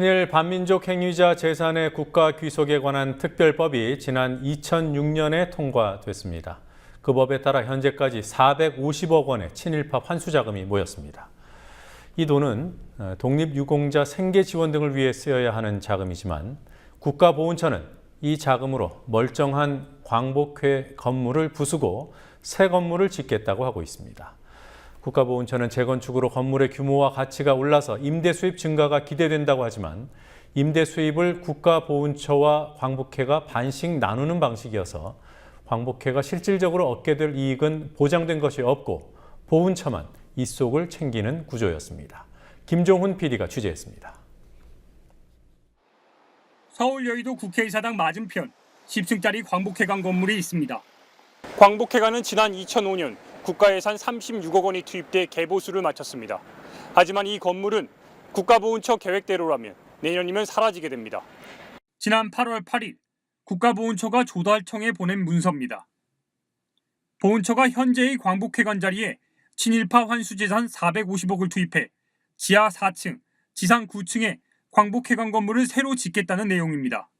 친일 반민족 행위자 재산의 국가 귀속에 관한 특별법이 지난 2006년에 통과됐습니다. 그 법에 따라 현재까지 450억 원의 친일파 환수 자금이 모였습니다. 이 돈은 어, 독립유공자 생계 지원 등을 위해 쓰여야 하는 자금이지만 국가보훈처는 이 자금으로 멀쩡한 광복회 건물을 부수고 새 건물을 짓겠다고 하고 있습니다. 국가보훈처는 재건축으로 건물의 규모와 가치가 올라서 임대 수입 증가가 기대된다고 하지만 임대 수입을 국가보훈처와 광복회가 반씩 나누는 방식이어서 광복회가 실질적으로 얻게 될 이익은 보장된 것이 없고 보훈처만 이 속을 챙기는 구조였습니다. 김종훈 PD가 취재했습니다. 서울 여의도 국회의사당 맞은편 10층짜리 광복회관 건물이 있습니다. 광복회관은 지난 2005년 국가 예산 36억 원이 투입돼 개보수를 마쳤습니다. 하지만 이 건물은 국가보훈처 계획대로라면 내년이면 사라지게 됩니다. 지난 8월 8일 국가보훈처가 조달청에 보낸 문서입니다. 보훈처가 현재의 광복회관 자리에 친일파 환수재산 450억을 투입해 지하 4층, 지상 9층에 광복회관 건물을 새로 짓겠다는 내용입니다.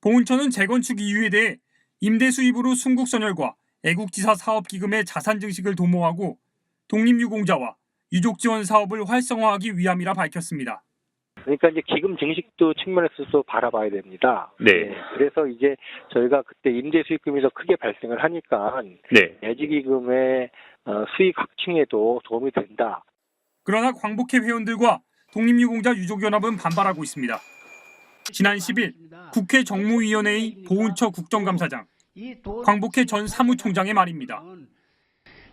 보훈처는 재건축 이유에 대해 임대 수입으로 순국선열과 애국지사 사업기금의 자산 증식을 도모하고 독립유공자와 유족 지원 사업을 활성화하기 위함이라 밝혔습니다. 그러니까 이제 기금 증식도 측면에서도 바라봐야 됩니다. 네. 그래서 이제 저희가 그때 임대 수익금이 더 크게 발생을 하니까 네. 내지기금의 어, 수익 확충에도 도움이 된다. 그러나 광복회 회원들과 독립유공자 유족연합은 반발하고 있습니다. 지난 10일 국회 정무위원회의 보훈처 국정감사장 광복회 전 사무총장의 말입니다.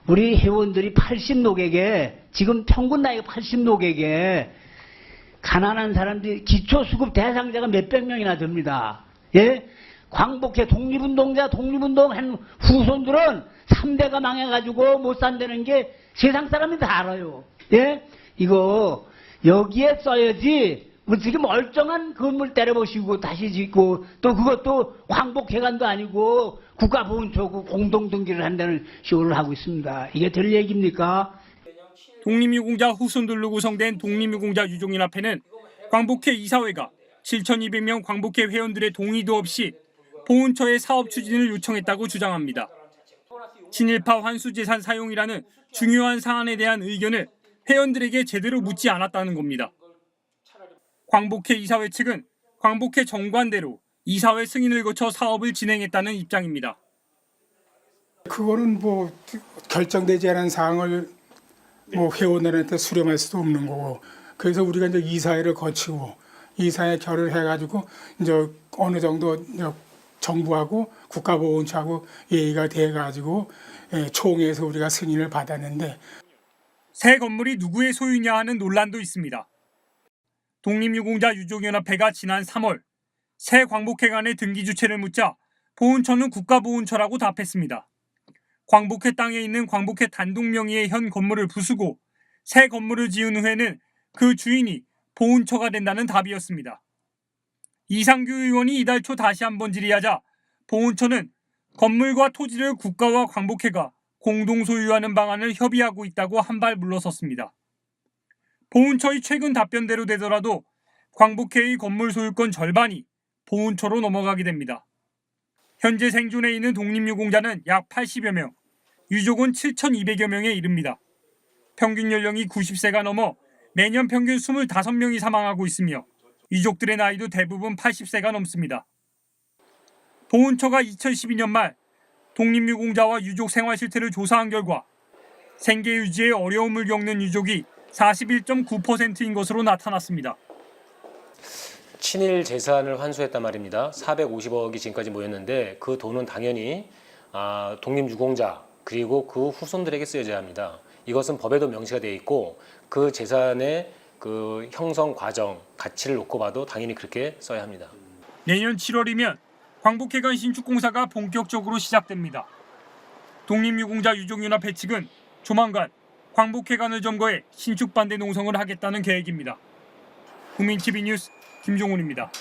우리 회원들이 80노객에 지금 평균 나이가 80노객에 가난한 사람들이 기초수급 대상자가 몇백 명이나 됩니다. 예? 광복회 독립운동자 독립운동 한 후손들은 3대가 망해가지고 못 산다는 게 세상 사람이 다 알아요. 예? 이거 여기에 써야지 어떻게 멀쩡한 건물 때려보시고 다시 짓고 또 그것도 광복회관도 아니고 국가보훈처고 공동등기를 한다는 식으로 하고 있습니다. 이게 될 얘기입니까? 독립유공자 후손들로 구성된 독립유공자 유족연합회는 광복회 이사회가 7,200명 광복회 회원들의 동의도 없이 보훈처의 사업 추진을 요청했다고 주장합니다. 친일파 환수재산 사용이라는 중요한 사안에 대한 의견을 회원들에게 제대로 묻지 않았다는 겁니다. 광복회 이사회 측은 광복회 정관대로 이사회 승인을 거쳐 사업을 진행했다는 입장입니다. 그거는 뭐 결정되지 않은 사항을 뭐 회원들한테 수렴할 수도 없는 거고 그래서 우리가 이제 이사회를 거치고 이사회 결을 해가지고 이제 어느 정도 이제 정부하고 국가보훈처하고 예의가 돼가지고 예, 총회에서 우리가 승인을 받았는데 새 건물이 누구의 소유냐 하는 논란도 있습니다. 독립유공자 유족연합회가 지난 3월 새 광복회관의 등기 주체를 묻자 보훈처는 국가보훈처라고 답했습니다. 광복회 땅에 있는 광복회 단독 명의의 현 건물을 부수고 새 건물을 지은 후에는 그 주인이 보훈처가 된다는 답이었습니다. 이상규 의원이 이달 초 다시 한번 질의하자 보훈처는 건물과 토지를 국가와 광복회가 공동 소유하는 방안을 협의하고 있다고 한발 물러섰습니다. 보훈처의 최근 답변대로 되더라도 광복회의 건물 소유권 절반이 보훈처로 넘어가게 됩니다. 현재 생존해 있는 독립유공자는 약 80여 명, 유족은 7,200여 명에 이릅니다. 평균 연령이 90세가 넘어 매년 평균 25명이 사망하고 있으며 유족들의 나이도 대부분 80세가 넘습니다. 보훈처가 2012년 말 독립유공자와 유족 생활 실태를 조사한 결과 생계 유지에 어려움을 겪는 유족이 41.9%인 것으로 나타났습니다. 친일 재산을 환수했단 말입니다. 450억이 지금까지 모였는데 그 돈은 당연히 아, 독립유공자 그리고 그 후손들에게 쓰여져야 합니다. 이것은 법에도 명시가 되어 있고 그 재산의 그 형성 과정 가치를 놓고 봐도 당연히 그렇게 써야 합니다. 내년 7월이면 광복회관 신축 공사가 본격적으로 시작됩니다. 독립유공자 유족연합회 측은 조만간 광복회관을 점거해 신축 반대 농성을 하겠다는 계획입니다. 국민TV 뉴스 김종훈입니다.